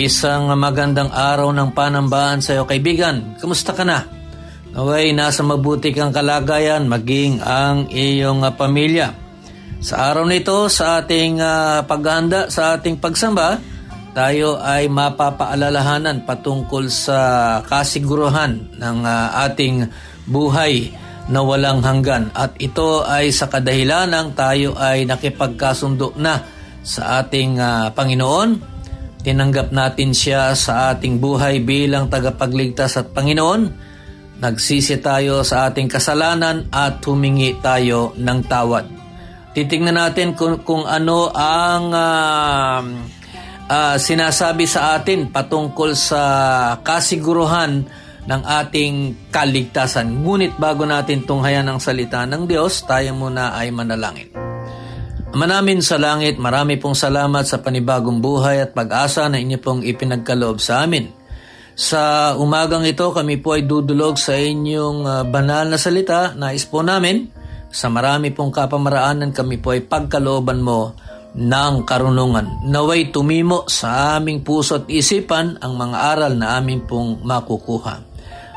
Isang magandang araw ng panambahan sa iyo kaibigan. Kamusta ka na? Naway nasa mabuti kang kalagayan maging ang iyong ah, pamilya. Sa araw nito sa ating ah, paghahanda sa ating pagsamba, tayo ay mapapaalalahanan patungkol sa kasiguruhan ng ah, ating buhay na walang hanggan at ito ay sa kadahilanang tayo ay nakipagkasundo na sa ating ah, Panginoon Tinanggap natin siya sa ating buhay bilang tagapagligtas at Panginoon. Nagsisi tayo sa ating kasalanan at humingi tayo ng tawad. Titingnan natin kung, kung ano ang ah, ah, sinasabi sa atin patungkol sa kasiguruhan ng ating kaligtasan. Ngunit bago natin tunghayan ang salita ng Diyos, tayo muna ay manalangin. Ama namin sa langit, marami pong salamat sa panibagong buhay at pag-asa na inyo pong ipinagkaloob sa amin. Sa umagang ito, kami po ay dudulog sa inyong ah, banal na salita. Nais po namin, sa marami pong kapamaraanan, kami po ay pagkalooban mo ng karunungan. Naway tumimo sa aming puso at isipan ang mga aral na aming pong makukuha.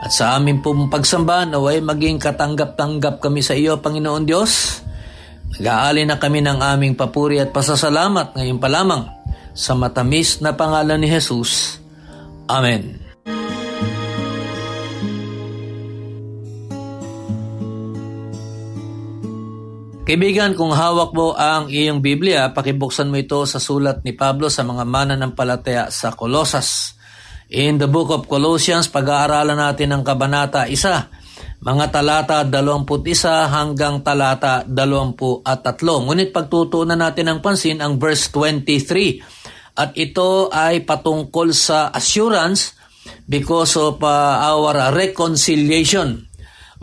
At sa aming pong pagsamba, naway maging katanggap-tanggap kami sa iyo, Panginoon Diyos. Nag-aali na kami ng aming papuri at pasasalamat ngayon pa lamang sa matamis na pangalan ni Jesus. Amen. Kaibigan, kung hawak mo ang iyong Biblia, pakibuksan mo ito sa sulat ni Pablo sa mga mananampalataya sa Colosas. In the book of Colossians, pag-aaralan natin ang kabanata 1, mga talata 21 hanggang talata 23. Ngunit pagtutunan natin ng pansin ang verse 23. At ito ay patungkol sa assurance because of uh, our reconciliation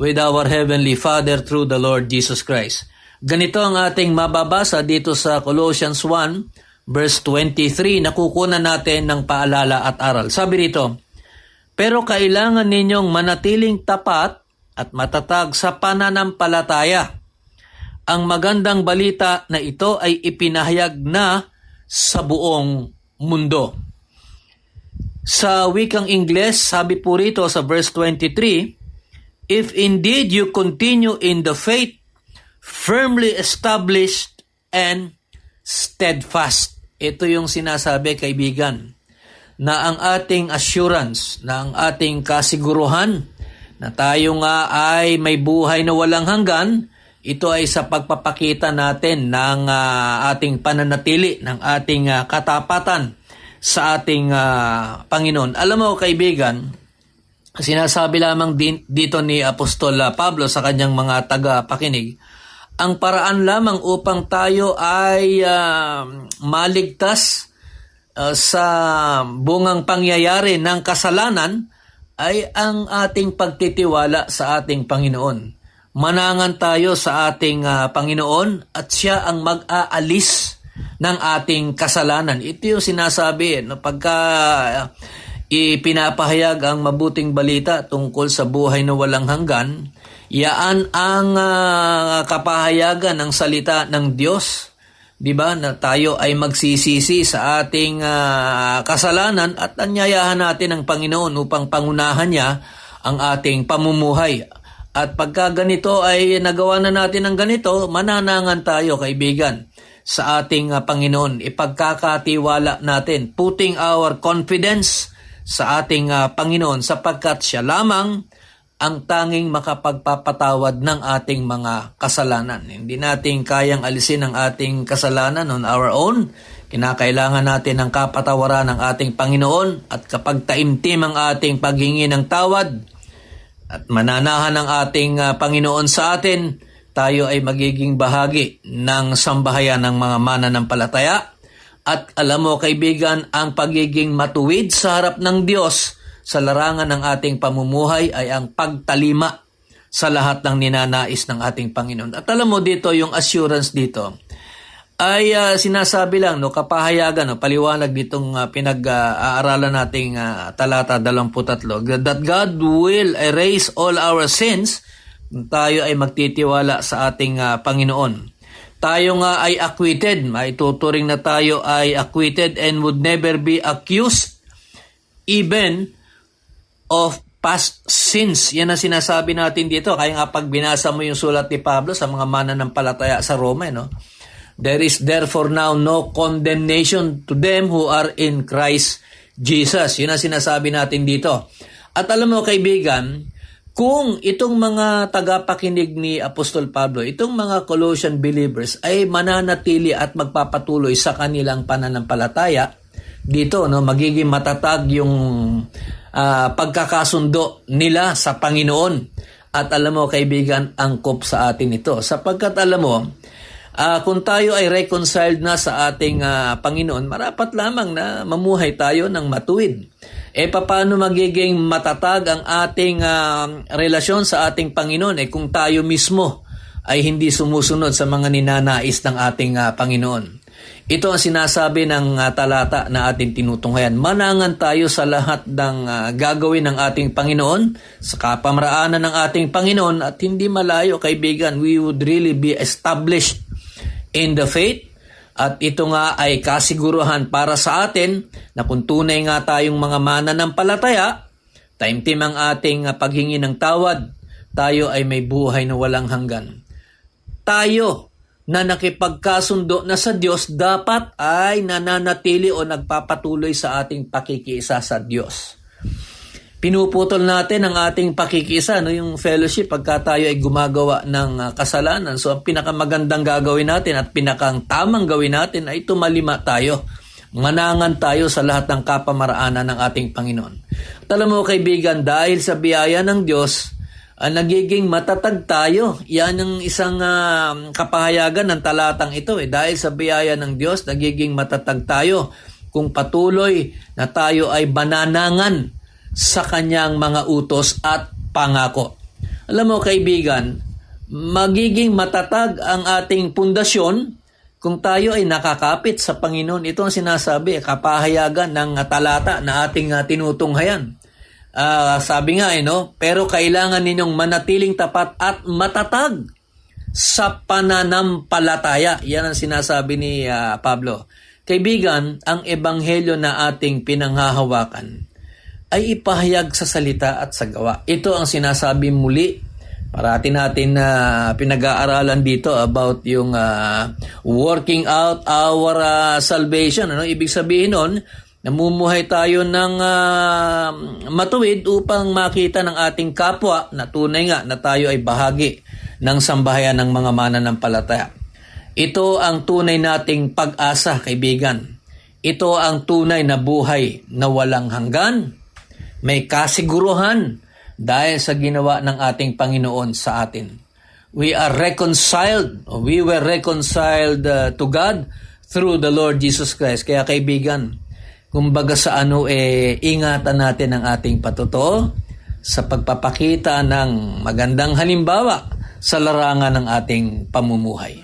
with our Heavenly Father through the Lord Jesus Christ. Ganito ang ating mababasa dito sa Colossians 1 verse 23 nakukunan natin ng paalala at aral. Sabi rito, Pero kailangan ninyong manatiling tapat at matatag sa pananampalataya. Ang magandang balita na ito ay ipinahayag na sa buong mundo. Sa wikang Ingles, sabi po rito sa verse 23, If indeed you continue in the faith, firmly established and steadfast. Ito yung sinasabi, kaibigan, na ang ating assurance, na ang ating kasiguruhan, na tayo nga ay may buhay na walang hanggan, ito ay sa pagpapakita natin ng ah, ating pananatili, ng ating ah, katapatan sa ating ah, Panginoon. Alam mo, kaibigan, sinasabi lamang din, dito ni Apostol Pablo sa kanyang mga taga-pakinig, ang paraan lamang upang tayo ay ah, maligtas ah, sa bungang pangyayari ng kasalanan ay ang ating pagtitiwala sa ating Panginoon. Manangan tayo sa ating ah, Panginoon at siya ang mag-aalis ng ating kasalanan. Ito yung sinasabi no, pagka ah, ipinapahayag ang mabuting balita tungkol sa buhay na walang hanggan, yaan ang ah, kapahayagan ng salita ng Diyos. 'Di ba? Na tayo ay magsisisi sa ating ah, kasalanan at anyayahan natin ang Panginoon upang pangunahan niya ang ating pamumuhay. At pagka ganito ay nagawa na natin ang ganito, mananangan tayo kaibigan sa ating ah, Panginoon. Ipagkakatiwala natin, putting our confidence sa ating ah, Panginoon sapagkat siya lamang ang tanging makapagpapatawad ng ating mga kasalanan. Hindi natin kayang alisin ang ating kasalanan on our own. Kinakailangan natin ng kapatawaran ng ating Panginoon at kapag taimtim ang ating paghingi ng tawad at mananahan ng ating ah, Panginoon sa atin, tayo ay magiging bahagi ng sambahayan ng mga mananampalataya. At alam mo kaibigan, ang pagiging matuwid sa harap ng Diyos sa larangan ng ating pamumuhay ay ang pagtalima sa lahat ng ninanais ng ating Panginoon. At alam mo dito, yung assurance dito, ay ah, sinasabi lang, no, kapahayagan, no, paliwanag ditong ah, pinag-aaralan nating ah, talata 23, that God will erase all our sins, tayo ay magtitiwala sa ating ah, Panginoon. Tayo nga ay acquitted, maituturing na tayo ay acquitted and would never be accused even of past sins. Yan ang sinasabi natin dito. Kaya nga pag binasa mo yung sulat ni Pablo sa mga mananampalataya sa Roma, eh, no? There is therefore now no condemnation to them who are in Christ Jesus. Yun ang sinasabi natin dito. At alam mo kaibigan, kung itong mga tagapakinig ni Apostol Pablo, itong mga Colossian believers ay mananatili at magpapatuloy sa kanilang pananampalataya, dito no magiging matatag yung ah, pagkakasundo nila sa Panginoon. At alam mo kaibigan, angkop sa atin ito. Sapagkat alam mo, Ah, kung tayo ay reconciled na sa ating ah, Panginoon, marapat lamang na mamuhay tayo ng matuwid. E paano magiging matatag ang ating ah, relasyon sa ating Panginoon eh kung tayo mismo ay hindi sumusunod sa mga ninanais ng ating ah, Panginoon. Ito ang sinasabi ng ah, talata na ating tinutunghayan. Manangan tayo sa lahat ng ah, gagawin ng ating Panginoon, sa kapamaraanan ng ating Panginoon at hindi malayo kaibigan, we would really be established in the faith at ito nga ay kasiguruhan para sa atin na kung tunay nga tayong mga mananampalataya, taimtim ang ating ah, paghingi ng tawad, tayo ay may buhay na walang hanggan. Tayo na nakipagkasundo na sa Diyos dapat ay nananatili o nagpapatuloy sa ating pakikiisa sa Diyos pinuputol natin ang ating pakikisa, no, yung fellowship pagka tayo ay gumagawa ng ah, kasalanan. So ang pinakamagandang gagawin natin at pinakang tamang gawin natin ay tumalima tayo. Manangan tayo sa lahat ng kapamaraanan ng ating Panginoon. At alam mo kaibigan, dahil sa biyaya ng Diyos, ah, nagiging matatag tayo. Yan ang isang ah, kapahayagan ng talatang ito. Eh. Dahil sa biyaya ng Diyos, nagiging matatag tayo kung patuloy na tayo ay bananangan sa kanyang mga utos at pangako. Alam mo kaibigan, magiging matatag ang ating pundasyon kung tayo ay nakakapit sa Panginoon. Ito ang sinasabi, kapahayagan ng talata na ating uh, tinutunghayan. Ah, sabi nga, eh, no? pero kailangan ninyong manatiling tapat at matatag sa pananampalataya. Yan ang sinasabi ni ah, Pablo. Kaibigan, ang ebanghelyo na ating pinanghahawakan ay ipahayag sa salita at sa gawa. Ito ang sinasabi muli. Parati natin na pinag-aaralan dito about yung ah, working out our ah, salvation. Ano ibig sabihin nun? Namumuhay tayo ng ah, matuwid upang makita ng ating kapwa na tunay nga na tayo ay bahagi ng sambahayan ng mga mananampalataya. Ito ang tunay nating pag-asa, kaibigan. Ito ang tunay na buhay na walang hanggan, may kasiguruhan dahil sa ginawa ng ating Panginoon sa atin. We are reconciled, we were reconciled uh, to God through the Lord Jesus Christ. Kaya kaibigan, kumbaga sa ano eh ingatan natin ang ating patuto sa pagpapakita ng magandang halimbawa sa larangan ng ating pamumuhay.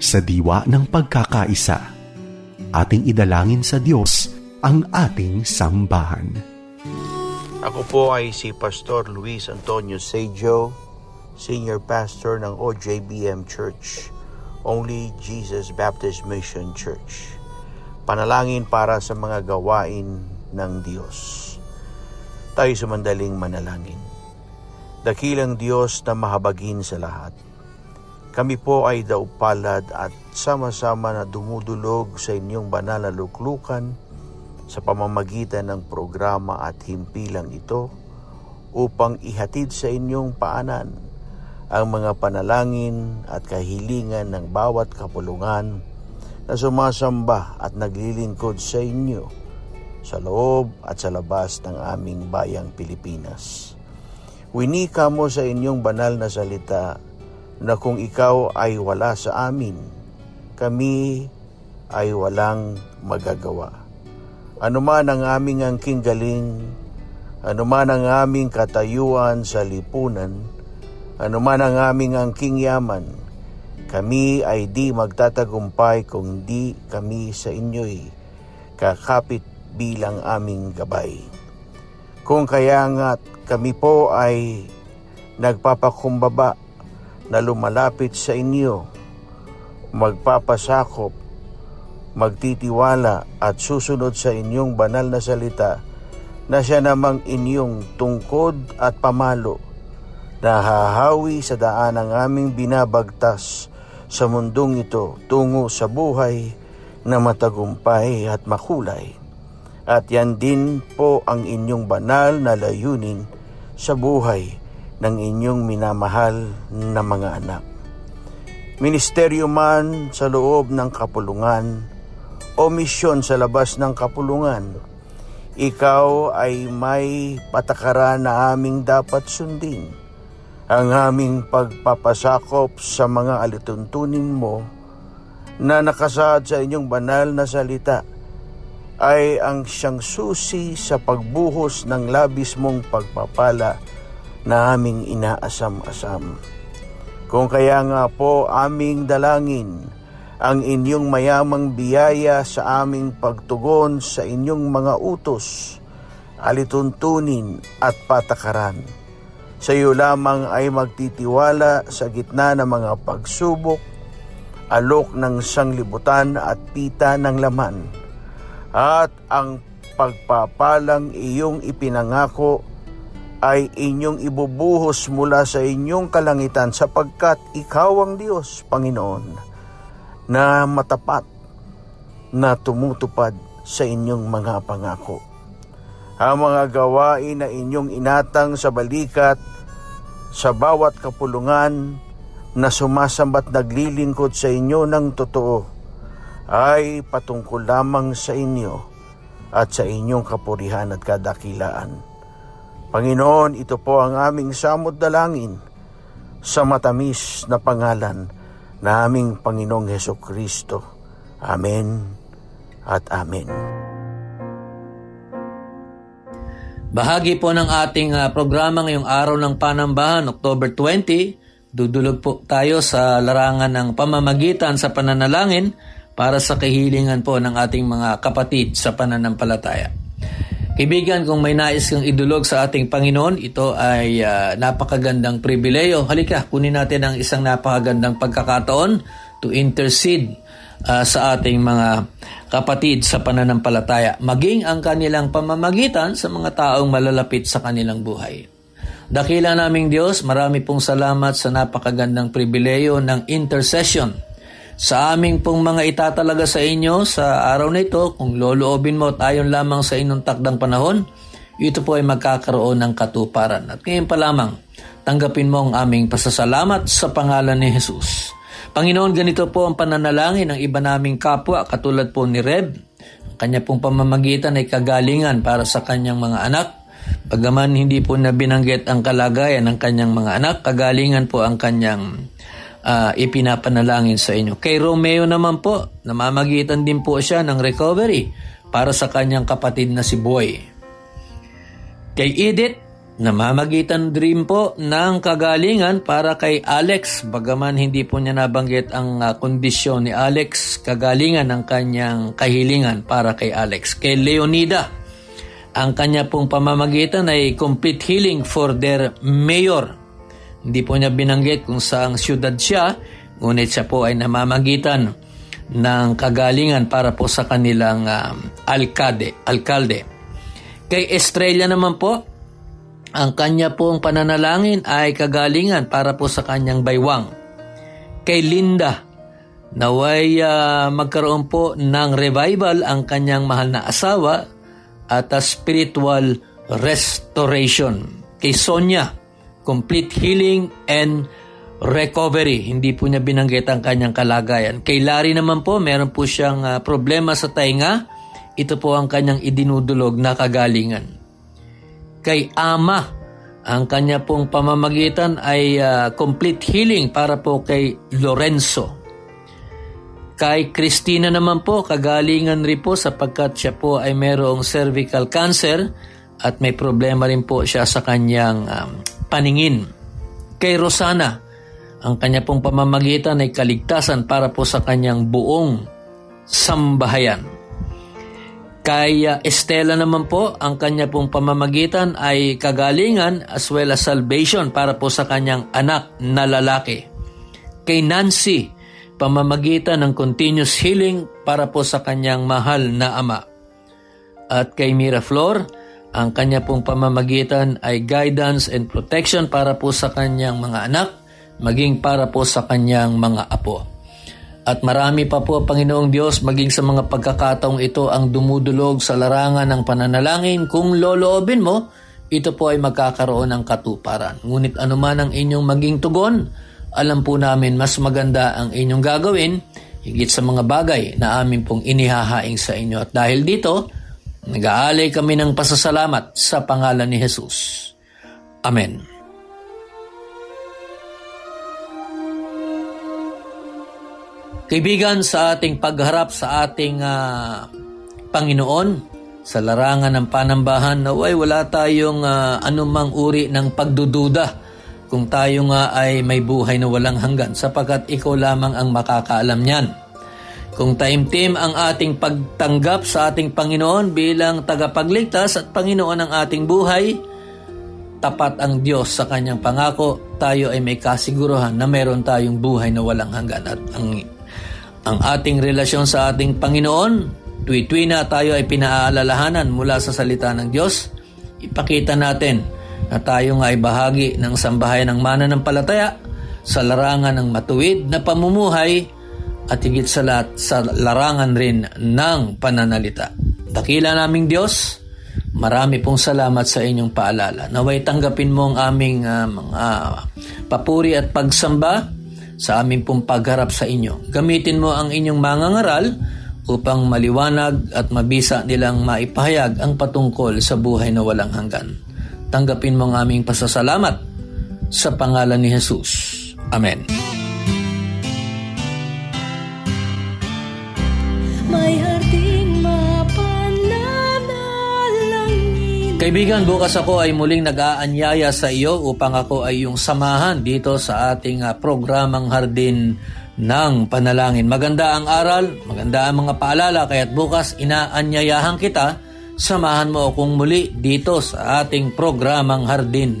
Sa diwa ng pagkakaisa, ating idalangin sa Diyos ang ating sambahan. Ako po ay si Pastor Luis Antonio Sejo, Senior Pastor ng OJBM Church, Only Jesus Baptist Mission Church. Panalangin para sa mga gawain ng Diyos. Tayo sumandaling manalangin. dakilang Diyos na mahabagin sa lahat. Kami po ay daupalad at sama-sama na dumudulog sa inyong banal na luklukan sa pamamagitan ng programa at himpilang ito upang ihatid sa inyong paanan ang mga panalangin at kahilingan ng bawat kapulungan na sumasamba at naglilingkod sa inyo sa loob at sa labas ng aming bayang Pilipinas. Winika mo sa inyong banal na salita na kung ikaw ay wala sa amin, kami ay walang magagawa. Ano man ang aming angking galing, ano man ang aming katayuan sa lipunan, ano man ang aming angking yaman, kami ay di magtatagumpay kung di kami sa inyo'y kakapit bilang aming gabay. Kung kaya nga kami po ay nagpapakumbaba na lumalapit sa inyo, magpapasakop, magtitiwala at susunod sa inyong banal na salita na siya namang inyong tungkod at pamalo na hahawi sa daan ng aming binabagtas sa mundong ito tungo sa buhay na matagumpay at makulay. At yan din po ang inyong banal na layunin sa buhay ng inyong minamahal na mga anak. Ministeryo man sa loob ng kapulungan o misyon sa labas ng kapulungan, ikaw ay may patakaran na aming dapat sundin. Ang aming pagpapasakop sa mga alituntunin mo na nakasaad sa inyong banal na salita ay ang siyang susi sa pagbuhos ng labis mong pagpapala na aming inaasam-asam. Kung kaya nga po aming dalangin ang inyong mayamang biyaya sa aming pagtugon sa inyong mga utos, alituntunin at patakaran. Sa iyo lamang ay magtitiwala sa gitna ng mga pagsubok, alok ng sanglibutan at pita ng laman. At ang pagpapalang iyong ipinangako ay inyong ibubuhos mula sa inyong kalangitan sapagkat ikaw ang Diyos, Panginoon, na matapat na tumutupad sa inyong mga pangako. Ang mga gawain na inyong inatang sa balikat sa bawat kapulungan na sumasambat naglilingkod sa inyo ng totoo ay patungkol lamang sa inyo at sa inyong kapurihan at kadakilaan. Panginoon, ito po ang aming samot dalangin sa matamis na pangalan na aming Panginoong Heso Kristo. Amen at Amen. Bahagi po ng ating ah, programa ngayong araw ng Panambahan, October 20. Dudulog po tayo sa larangan ng pamamagitan sa pananalangin para sa kahilingan po ng ating mga kapatid sa pananampalataya. Kaibigan, kung may nais kang idulog sa ating Panginoon, ito ay ah, napakagandang pribileyo. Halika, kunin natin ang isang napakagandang pagkakataon to intercede ah, sa ating mga kapatid sa pananampalataya, maging ang kanilang pamamagitan sa mga taong malalapit sa kanilang buhay. Dakila naming Diyos, marami pong salamat sa napakagandang pribileyo ng intercession. Sa aming pong mga itatalaga sa inyo sa araw na ito, kung loloobin mo at ayon lamang sa inyong takdang panahon, ito po ay magkakaroon ng katuparan. At ngayon pa lamang, tanggapin mo ang aming pasasalamat sa pangalan ni Jesus. Panginoon, ganito po ang pananalangin ng iba naming kapwa katulad po ni Reb. Kanya pong pamamagitan ay kagalingan para sa kanyang mga anak. Bagaman hindi po na binanggit ang kalagayan ng kanyang mga anak, kagalingan po ang kanyang ah, ipinapanalangin sa inyo. Kay Romeo naman po, namamagitan din po siya ng recovery para sa kanyang kapatid na si Boy. Kay Edith, namamagitan din po ng kagalingan para kay Alex. Bagaman hindi po niya nabanggit ang ah, kondisyon ni Alex, kagalingan ng kanyang kahilingan para kay Alex. Kay Leonida, ang kanya pong pamamagitan ay complete healing for their mayor. Hindi po niya binanggit kung saang syudad siya, ngunit siya po ay namamagitan ng kagalingan para po sa kanilang um, alkade, alkalde. Kay Estrella naman po, Ang kanya pong pananalangin ay kagalingan para po sa kanyang baywang. Kay Linda, naway ah, magkaroon po ng revival ang kanyang mahal na asawa at a spiritual restoration. Kay Sonia, complete healing and recovery. Hindi po niya binanggit ang kanyang kalagayan. Kay Larry naman po, meron po siyang ah, problema sa tainga. Ito po ang kanyang idinudulog na kagalingan kay Ama. Ang kanya pong pamamagitan ay ah, complete healing para po kay Lorenzo. Kay Christina naman po, kagalingan rin po sapagkat siya po ay mayroong cervical cancer at may problema rin po siya sa kanyang um, paningin. Kay Rosana, ang kanya pong pamamagitan ay kaligtasan para po sa kanyang buong sambahayan. Kay Estela naman po, ang kanya pong pamamagitan ay kagalingan as well as salvation para po sa kanyang anak na lalaki. Kay Nancy, pamamagitan ng continuous healing para po sa kanyang mahal na ama. At kay Miraflor, ang kanya pong pamamagitan ay guidance and protection para po sa kanyang mga anak, maging para po sa kanyang mga apo. At marami pa po, Panginoong Diyos, maging sa mga pagkakataong ito ang dumudulog sa larangan ng pananalangin. Kung loloobin mo, ito po ay magkakaroon ng katuparan. Ngunit anuman ang inyong maging tugon, alam po namin mas maganda ang inyong gagawin higit sa mga bagay na amin pong inihahaing sa inyo. At dahil dito, nag-aalay kami ng pasasalamat sa pangalan ni Jesus. Amen. Kaibigan, sa ating pagharap sa ating ah, Panginoon, sa larangan ng panambahan, naway wala tayong ah, anumang uri ng pagdududa kung tayo nga ay may buhay na walang hanggan sapagkat ikaw lamang ang makakaalam niyan. Kung taimtim ang ating pagtanggap sa ating Panginoon bilang tagapagligtas at Panginoon ng ating buhay, tapat ang Diyos sa kanyang pangako, tayo ay may kasiguruhan na meron tayong buhay na walang hanggan. At ang, ang ating relasyon sa ating Panginoon, tuwi-tuwi na tayo ay pinaalalahanan mula sa salita ng Diyos, ipakita natin na tayo nga ay bahagi ng sambahayan ng mananampalataya sa larangan ng matuwid na pamumuhay at higit sa lahat sa larangan rin ng pananalita. Dakila naming Diyos, marami pong salamat sa inyong paalala. Naway tanggapin mo ang aming ah, mga papuri at pagsamba sa aming pong pagharap sa inyo. Gamitin mo ang inyong mga ngaral upang maliwanag at mabisa nilang maipahayag ang patungkol sa buhay na walang hanggan. Tanggapin mo ang aming pasasalamat sa pangalan ni Jesus. Amen. Kaibigan, bukas ako ay muling nag-aanyaya sa iyo upang ako ay yung samahan dito sa ating ah, programang Hardin ng Panalangin. Maganda ang aral, maganda ang mga paalala, kaya't bukas inaanyayahan kita, samahan mo akong muli dito sa ating programang Hardin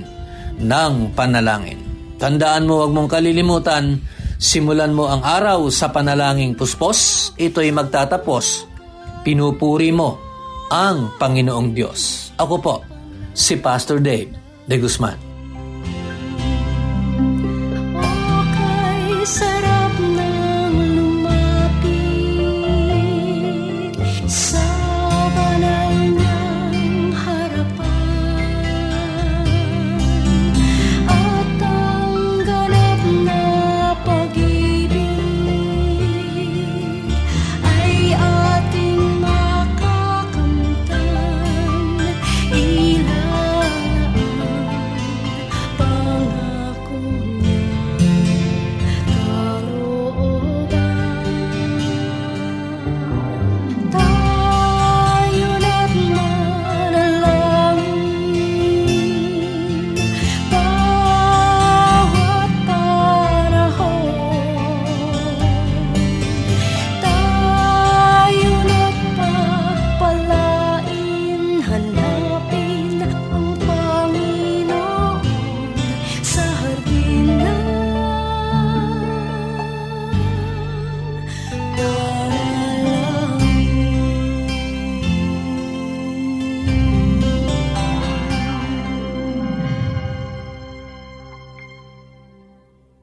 ng Panalangin. Tandaan mo, huwag mong kalilimutan, Simulan mo ang araw sa panalangin puspos, ito'y magtatapos. Pinupuri mo ang Panginoong Diyos. Ako po, si Pastor Dave De Guzman. Okay, sarap.